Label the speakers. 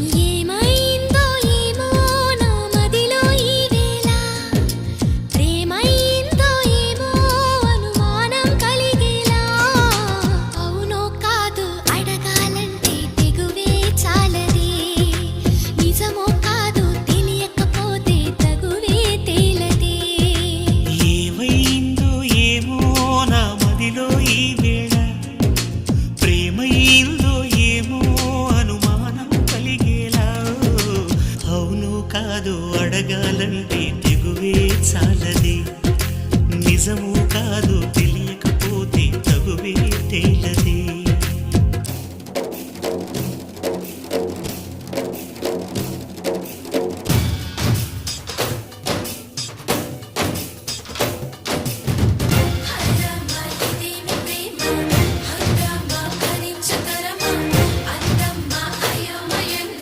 Speaker 1: Yeah. కాదు అడగాలంటే తెగువే చాలది. నిజము కాదు తెలియకపోతే
Speaker 2: తగు